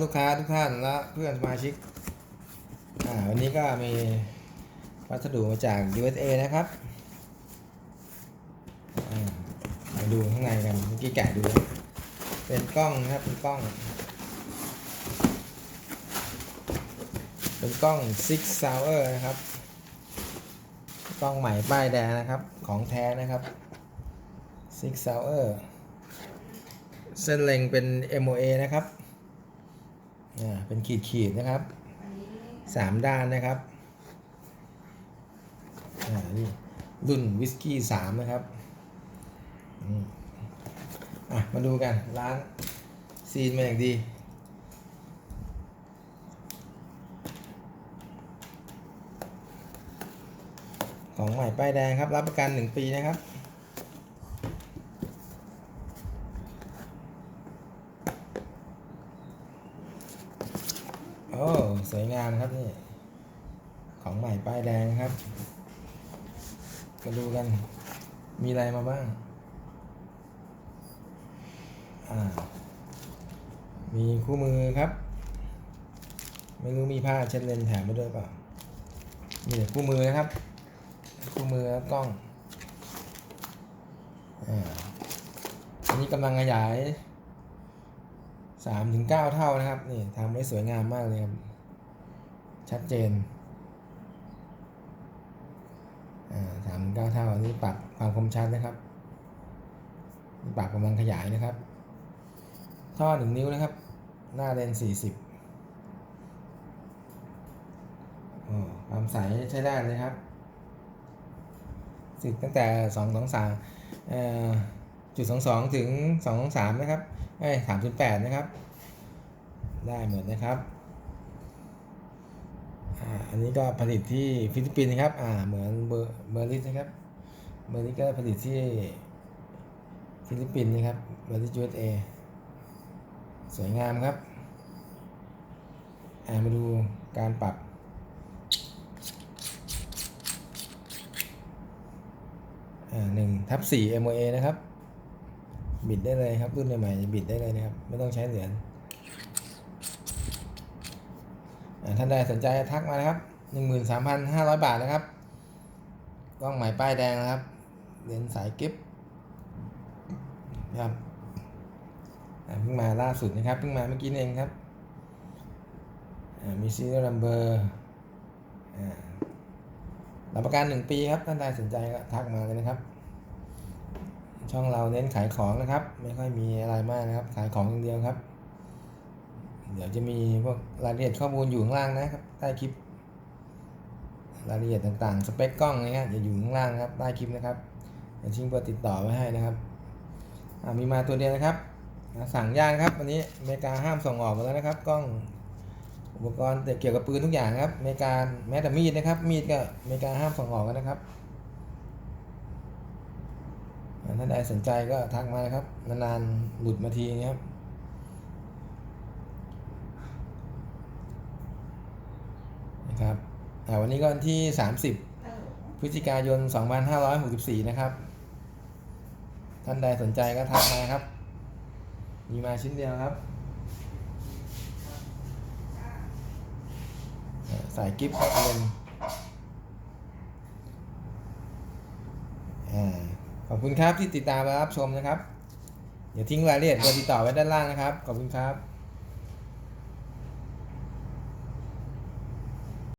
ลูกค้าทุกท่านและเพื่อนสมาชิก วันนี้ก็มีวัสดุมาจาก USA นะครับ มาดูข้างในกันเมื่อกี้แกะดู เป็นกล้องนะครับ เป็นกล้อง เป็นกล้อง Six Hour นะครับ กล้องใหม่ป้ายแดงนะครับ ของแท้นะครับ Six Hour เส้นเล็งเป็น MOA นะครับ เป็นขีดขีดๆนะครับสามด้านนะครับอ่านี่รุ่นวิสกี้สามนะครับอะมาดูกันล้างซีนมาอย่างดีของใหม่ป้ายแดงครับ รับประกันหนึ่งปีนะครับ โอ้สวยงามครับนี่ ของใหม่ป้ายแดงครับมาดูกัน มีอะไรมาบ้าง อ่า มีคู่มือครับ ไม่รู้มีผ้าเช็ดเลนแถมมาด้วยเปล่า มีแต่คู่มือนะครับ คู่มือแล้วกล้อง อ่าอันนี้กำลังขยาย สามถึงเก้าเท่านะครับนี่ทำได้สวยงามมากเลยครับชัดเจนอ่าสามถึงเก้าเท่าอันนี้ปรับความคมชัดนะครับปรับกำลังขยายนะครับ ท่อหนึ่งนิ้วนะครับ หน้าเลนสี่สิบความใสใช้ได้เลยครับสิตั้งแต่สองสองสาม จุดสองสองถึงสองสามนะครับเอ้สามจุดแปดนะครับ ได้หมดนะครับอันนี้ก็ผลิตที่ฟิลิปปินส์นะครับ อ่า เหมือนเบอร์เบอร์ลิสนะครับ เบอร์ลิสก็ผลิตที่ฟิลิปปินส์นะครับ เบอร์ลิส USA สวยงามครับ อ่า มาดูการปรับอ่าหนึ่งทับสี่ MOA นะครับ บิดได้เลยครับรุ่นใหม่ๆบิดได้เลยนะครับ ไม่ต้องใช้เหรียญท่านใดสนใจทักมานะครับ13,500บาทนะครับกล้องใหม่ป้ายแดงนะครับเลนส์สายกิฟครับเพิ่งมาล่าสุดนะครับเพิ่งมาเมื่อกี้เองครับมีซีรีส์นัมเบอร์รับประกันหนึ่งปีครับท่านใดสนใจก็ทักมาเลยนะครับ ช่องเราเน้นขายของนะครับ ไม่ค่อยมีอะไรมากนะครับ ขายของอย่างเดียวครับ เดี๋ยวจะมีพวกรายละเอียดข้อมูลอยู่ข้างล่างนะครับใต้คลิป รายละเอียดต่างๆ สเปคกล้องนะครับจะอยู่ข้างล่างครับใต้คลิปนะครับจะทิ้งเบอร์ติดต่อไว้ให้นะครับมีมาตัวเดียวนะครับสั่งยากครับวันนี้อเมริกาห้ามส่งออกหมดแล้วนะครับ กล้องอุปกรณ์เกี่ยวกับปืนทุกอย่างครับอเมริกาแม้แต่มีดนะครับ มีดก็อเมริกาห้ามส่งออกกันนะครับ อ่าถ้าใดสนใจก็ทักมานะครับ นานๆหลุดมาทีนะครับนะครับอ่วันนี้ก็วันที่ 30 พฤศจิกายน 2564 นะครับ ท่านใดสนใจก็ทักมาครับ มีมาชิ้นเดียวครับอ่าใส่กิฟต์เงินอ่า อบคุณครับที่ติดตามและรับชมนะครับ อย่าทิ้งรายละเอียดเบอร์ติดต่อไว้ด้านล่างนะครับ ขอบคุณครับ